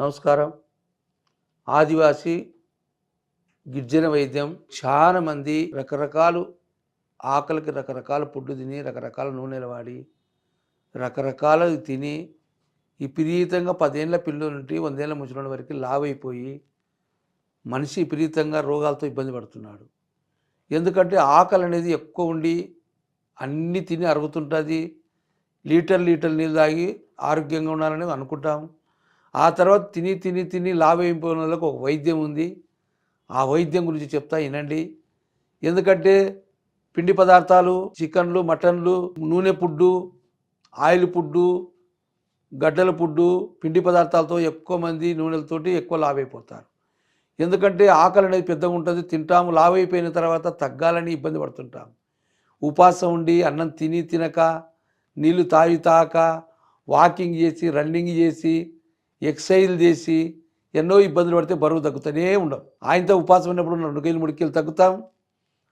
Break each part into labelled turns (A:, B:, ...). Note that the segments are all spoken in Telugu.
A: నమస్కారం. ఆదివాసి గిరిజన వైద్యం. చాలామంది రకరకాలు ఆకలికి రకరకాల పొడ్డు తిని రకరకాల నూనెలు వాడి రకరకాల తిని విపరీతంగా పదేళ్ళ పిల్లల నుండి వందేళ్ళ ముసలి వరకు లావైపోయి మనిషి విపరీతంగా రోగాలతో ఇబ్బంది పడుతున్నాడు. ఎందుకంటే ఆకలి అనేది ఎక్కువ ఉండి అన్ని తిని అరుగుతుంటుంది. లీటర్ లీటర్ నీళ్ళు తాగి ఆరోగ్యంగా ఉండాలని అనుకుంటాం. ఆ తర్వాత తిని తిని తిని లాభైపోయిన వాళ్ళకి ఒక వైద్యం ఉంది. ఆ వైద్యం గురించి చెప్తా వినండి. ఎందుకంటే పిండి పదార్థాలు చికెన్లు మటన్లు నూనె పుడ్డు ఆయిల్ పుడ్డు గడ్డల పుడ్డు పిండి పదార్థాలతో ఎక్కువ మంది నూనెలతోటి ఎక్కువ లాభైపోతారు. ఎందుకంటే ఆకలి అనేది పెద్దగా ఉంటుంది. తింటాము లావైపోయిన తర్వాత తగ్గాలని ఇబ్బంది పడుతుంటాం ఉపాసం ఉండి అన్నం తిని తినక నీళ్ళు తాగి తాక వాకింగ్ చేసి రన్నింగ్ చేసి ఎక్సైజ్ చేసి ఎన్నో ఇబ్బందులు పడితే బరువు తగ్గుతూనే ఉండవు. ఆయనతో ఉపాసం ఉన్నప్పుడు రెండు కేలు మూడు కేలు తగ్గుతాం.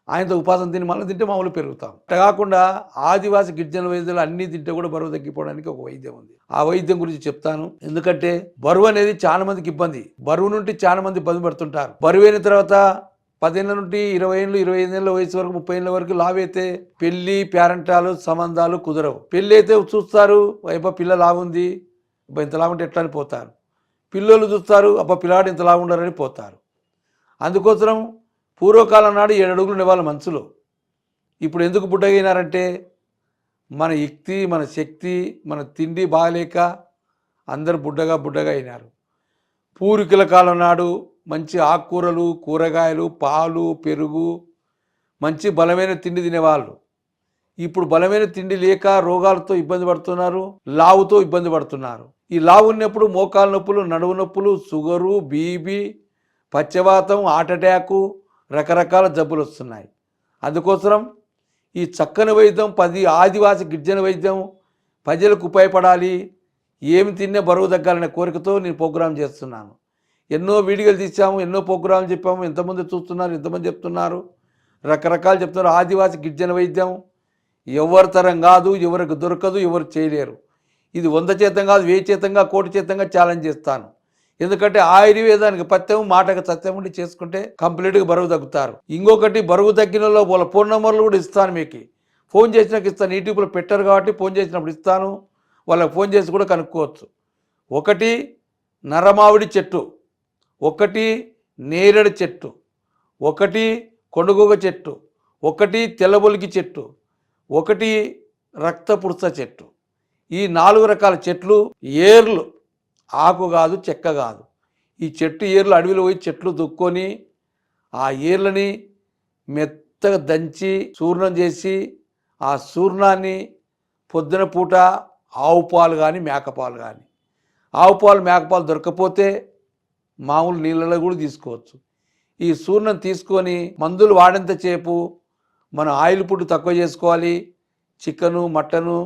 A: ఆయనతో ఉపాసం తిని మళ్ళీ తింటే మామూలు పెరుగుతాం. అట్లా కాకుండా ఆదివాసి గిరిజన వైద్యులు అన్ని తింటే కూడా బరువు తగ్గిపోవడానికి ఒక వైద్యం ఉంది. ఆ వైద్యం గురించి చెప్తాను. ఎందుకంటే బరువు అనేది చాలా మందికి ఇబ్బంది. బరువు నుండి చాలా మంది ఇబ్బంది పడుతుంటారు. బరువు అయిన తర్వాత పదేళ్ళ నుండి ఇరవై ఏళ్ళు ఇరవై ఐదు ఏళ్ళ వయసు వరకు ముప్పై ఏళ్ళ వరకు లావైతే పెళ్ళి పేరెంటాలు సంబంధాలు కుదరవు. పెళ్ళి అయితే చూస్తారు వైపు పిల్ల లావుంది అబ్బా ఉంటే ఎట్లా అని పోతారు? పిల్లలు చూస్తారు అబ్బా పిల్లాడు ఇంతలా ఉండరని పోతారు. అందుకోసం పూర్వకాలం నాడు ఏడు అడుగులు ఉండేవాళ్ళ మనసులో ఇప్పుడు ఎందుకు బుడ్డగైనారంటే మన యుక్తి మన శక్తి మన తిండి బాగలేక అందరు బుడ్డగా బుడ్డగా అయినారు. పూర్వీకుల కాలం నాడు మంచి ఆకుకూరలు కూరగాయలు పాలు పెరుగు మంచి బలమైన తిండి తినేవాళ్ళు. ఇప్పుడు బలమైన తిండి లేక రోగాలతో ఇబ్బంది పడుతున్నారు లావుతో ఇబ్బంది పడుతున్నారు. ఈ లావు ఉన్నప్పుడు మోకాలు నొప్పులు నడువు నొప్పులు షుగరు బీబీ పచ్చవాతం హార్ట్ అటాకు రకరకాల జబ్బులు వస్తున్నాయి. అందుకోసం ఈ చక్కని వైద్యం పది ఆదివాసి గిరిజన వైద్యం ప్రజలకు ఉపయోగపడాలి. ఏమి తిన్నే బరువు తగ్గాలనే కోరికతో నేను ప్రోగ్రాం చేస్తున్నాను. ఎన్నో వీడియోలు తీసాము ఎన్నో ప్రోగ్రాంలు చెప్పాము ఎంతమంది చూస్తున్నారు ఎంతమంది చెప్తున్నారు రకరకాలు చెప్తున్నారు. ఆదివాసి గిరిజన వైద్యం ఎవరి తరం కాదు ఎవరికి దొరకదు ఎవరు చేయలేరు. ఇది వంద చేతం కాదు వెయ్యి చేతంగా కోటి చేతంగా ఛాలెంజ్ చేస్తాను. ఎందుకంటే ఆయుర్వేదానికి పత్యం మాటకు సత్యం ఉండి చేసుకుంటే కంప్లీట్గా బరువు తగ్గుతారు. ఇంకొకటి బరువు తగ్గినలో వాళ్ళ ఫోన్ నెంబర్లు కూడా ఇస్తాను మీకు. ఫోన్ చేసినాక ఇస్తాను. యూట్యూబ్లో పెట్టారు కాబట్టి ఫోన్ చేసినప్పుడు ఇస్తాను. వాళ్ళకి ఫోన్ చేసి కూడా కనుక్కోవచ్చు. ఒకటి నరమావిడి చెట్టు. ఒకటి నేరేడు చెట్టు. ఒకటి కొండగోగ చెట్టు. ఒకటి తెల్లబొలికి చెట్టు. ఒకటి రక్తపుడుస చెట్టు. ఈ నాలుగు రకాల చెట్లు ఏర్లు. ఆకు కాదు చెక్క కాదు. ఈ చెట్టు ఏర్లు అడవిలో పోయి చెట్లు దుక్కొని ఆ ఏర్లని మెత్తగా దంచి చూర్ణం చేసి ఆ చూర్ణాన్ని పొద్దున పూట ఆవు పాలు కానీ మేకపాలు కానీ ఆవు పాలు మేకపాలు దొరకపోతే మామూలు నీళ్ళలో కూడా తీసుకోవచ్చు. ఈ చూర్ణం తీసుకొని మందులు వాడేంతసేపు మనం ఆయిల్ ఫుడ్ తక్కువ చేసుకోవాలి. చికెను మటను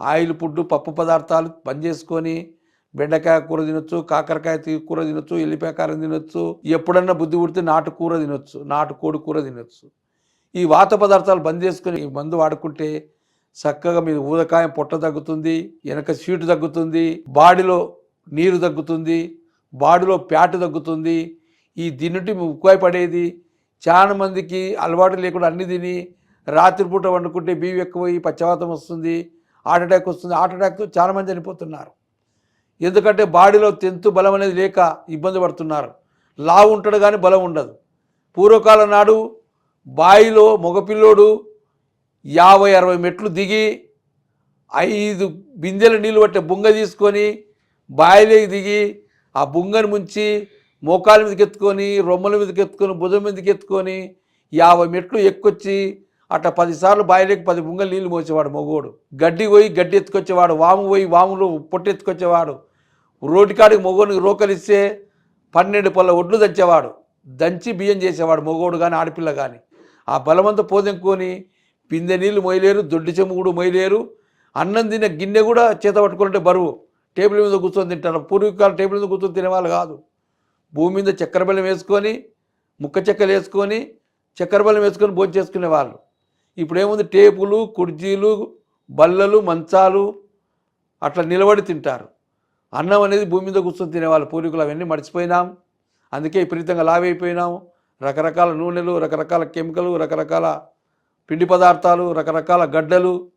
A: ఆయిల్ ఫుడ్ పప్పు పదార్థాలు బంద్ చేసుకొని బెండకాయ కూర తినొచ్చు కాకరకాయ కూర తినొచ్చు ఎల్లిపాయ కారం తినొచ్చు ఎప్పుడన్నా బుద్ధి పుడితే నాటు కూర తినొచ్చు నాటు కోడి కూర తినొచ్చు. ఈ వాత పదార్థాలు బంద్ చేసుకొని మందు వాడుకుంటే చక్కగా మీరు ఊదకాయం పొట్ట తగ్గుతుంది వెనక సీటు తగ్గుతుంది బాడీలో నీరు తగ్గుతుంది బాడీలో ప్యాటు తగ్గుతుంది. ఈ దీనింటి ఉపయోగపడేది. చాలా మందికి అలవాటు లేకుండా అన్ని తిని రాత్రిపూట వండుకుంటే బీవి ఎక్కువై పచ్చవాతం వస్తుంది. హార్ట్ అటాక్ వస్తుంది. హార్ట్ అటాక్తో చాలామంది చనిపోతున్నారు. ఎందుకంటే బాడీలో తెంతు బలం అనేది లేక ఇబ్బంది పడుతున్నారు. లావు ఉంటాడు కానీ బలం ఉండదు. పూర్వకాలం నాడు బాయిలో మగపిల్లోడు యాభై అరవై మెట్లు దిగి ఐదు బిందెల నీళ్ళు పట్టే బుంగ తీసుకొని బాయిలోకి దిగి ఆ బుంగని ముంచి మోకాల మీదకి ఎత్తుకొని రొమ్మల మీదకి ఎత్తుకొని భుజం మీదకి ఎత్తుకొని యాభై మెట్లు ఎక్కొచ్చి అట్లా పదిసార్లు బాయిలోకి పది బుంగలు నీళ్ళు మోసేవాడు మగోడు. గడ్డి పోయి గడ్డి ఎత్తుకొచ్చేవాడు వాము పోయి వాములు పొట్టు ఎత్తుకొచ్చేవాడు. రోటికాడికి మగోడికి రోకలిస్తే పన్నెండు పళ్ళ ఒడ్లు దంచేవాడు. దంచి బియ్యం చేసేవాడు మగోడు కానీ ఆడపిల్ల కానీ ఆ బలమంతా పోదెంకొని పిందె నీళ్ళు మొయలేరు దొడ్డి చెమ్ము కూడా మొయలేరు అన్నం తిన్న గిన్నె కూడా చేత పట్టుకుంటే బరువు. టేబుల్ మీద కూర్చొని తింటారు. పూర్వీకాలు టేబుల్ మీద కూర్చొని తినేవాళ్ళు కాదు. భూమి మీద చక్కెర బెల్లం వేసుకొని ముక్క చెక్కలు వేసుకొని చక్కెర బెల్లం వేసుకొని భోజనం చేసుకునే ఇప్పుడేముంది టేపులు కుర్జీలు బల్లలు మంచాలు అట్లా నిలబడి తింటారు. అన్నం అనేది భూమి మీద కూర్చొని తినేవాళ్ళు పూర్వీకులు అవన్నీ మర్చిపోయినాం. అందుకే విపరీతంగా లావైపోయినాం. రకరకాల నూనెలు రకరకాల కెమికలు రకరకాల పిండి పదార్థాలు రకరకాల గడ్డలు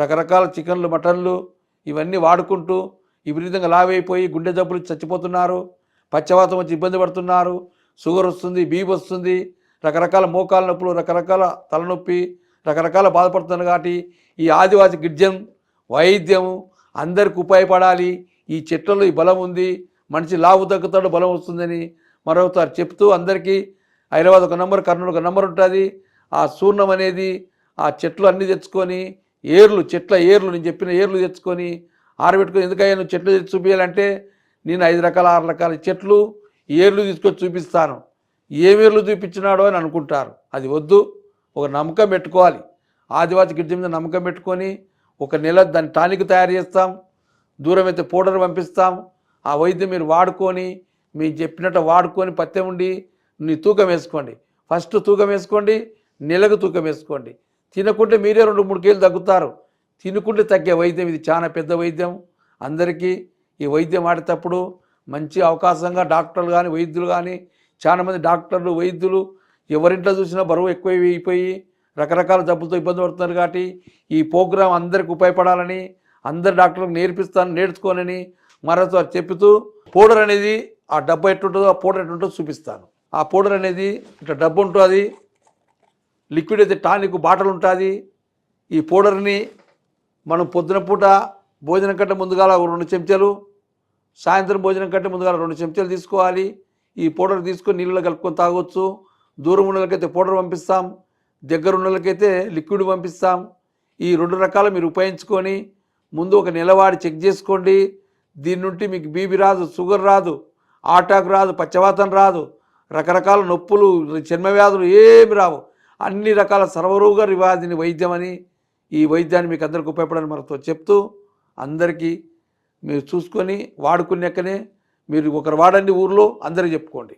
A: రకరకాల చికెన్లు మటన్లు ఇవన్నీ వాడుకుంటూ విపరీతంగా లావైపోయి గుండె జబ్బులు చచ్చిపోతున్నారు. పచ్చవాతం వచ్చి ఇబ్బంది పడుతున్నారు. షుగర్ వస్తుంది బీపీ వస్తుంది. రకరకాల మోకాల నొప్పులు రకరకాల తలనొప్పి రకరకాల బాధపడుతున్నారు కాబట్టి ఈ ఆదివాసి గిడ్జం వైద్యం అందరికి ఉపయోగపడాలి. ఈ చెట్లలో ఈ బలం ఉంది. మనిషి లావు తగ్గుతాడు బలం వస్తుందని మరొకసారి చెప్తూ అందరికీ హైదరాబాద్ ఒక నెంబర్ కర్నూలు ఒక నెంబర్ ఉంటుంది. ఆ చూర్ణం అనేది ఆ చెట్లు అన్నీ తెచ్చుకొని ఏర్లు చెట్ల ఏర్లు నేను చెప్పిన ఏర్లు తెచ్చుకొని ఆరబెట్టుకొని ఎందుకయ్యా నువ్వు చెట్లు తెచ్చి చూపించాలంటే నేను ఐదు రకాల ఆరు రకాల చెట్లు ఏర్లు తీసుకొచ్చి చూపిస్తాను. ఏమేర్లు చూపించినాడో అని అనుకుంటారు. అది వద్దు. ఒక నమ్మకం పెట్టుకోవాలి. ఆదివాసి గిడ్డ మీద నమ్మకం పెట్టుకొని ఒక నెల దాని టానిక్ తయారు చేస్తాం. దూరం అయితే పౌడర్ పంపిస్తాం. ఆ వైద్యం మీరు వాడుకొని మీరు చెప్పినట్టు వాడుకొని పత్యం ఉండి నీ తూకం వేసుకోండి. ఫస్ట్ తూకం వేసుకోండి నెలకు తూకం వేసుకోండి. తినకుంటే మీరే రెండు మూడు కేజీలు తగ్గుతారు. తినుకుంటే తగ్గే వైద్యం. ఇది చాలా పెద్ద వైద్యం. అందరికీ ఈ వైద్యం ఆడేటప్పుడు మంచి అవకాశంగా డాక్టర్లు కానీ వైద్యులు కానీ చాలామంది డాక్టర్లు వైద్యులు ఎవరింట్లో చూసినా బరువు ఎక్కువ అయిపోయి రకరకాల జబ్బులతో ఇబ్బంది పడుతున్నారు కాబట్టి ఈ ప్రోగ్రాం అందరికి ఉపయోగపడాలని అందరు డాక్టర్లకు నేర్పిస్తాను నేర్చుకోనని మరోసారి చెప్తూ పౌడర్ అనేది ఆ డబ్బు ఎట్టుంటుందో ఆ పౌడర్ ఎట్టుంటుందో చూపిస్తాను. ఆ పౌడర్ అనేది ఇట్లా డబ్బు ఉంటుంది లిక్విడ్ అయితే టానిక్ బాటలు ఉంటుంది. ఈ పౌడర్ని మనం పొద్దున పూట భోజనం కంటే ముందుగా రెండు చెంచాలు సాయంత్రం భోజనం కంటే ముందుగా రెండు చెంచాలు తీసుకోవాలి. ఈ పౌడర్ తీసుకొని నీళ్ళలో కలుపుకొని తాగొచ్చు. దూరం ఉన్న వాళ్ళకైతే పౌడర్ పంపిస్తాం దగ్గర ఉన్నలకైతే వాళ్ళకైతే లిక్విడ్ పంపిస్తాం. ఈ రెండు రకాలు మీరు ఉపయోగించుకొని ముందు ఒక నెలవాడి చెక్ చేసుకోండి. దీని నుండి మీకు బీబీ రాదు షుగర్ రాదు ఆటాకు రాదు పచ్చవాతం రాదు రకరకాల నొప్పులు చర్మ వ్యాధులు ఏమి రావు. అన్ని రకాల సర్వరోగ వ్యాధిని వైద్యం అని ఈ వైద్యాన్ని మీకు అందరికి ఉపయోగపడని మనతో చెప్తూ అందరికీ మీరు చూసుకొని వాడుకున్నాకనే మీరు ఒకరు వాడండి ఊర్లో అందరికి చెప్పుకోండి.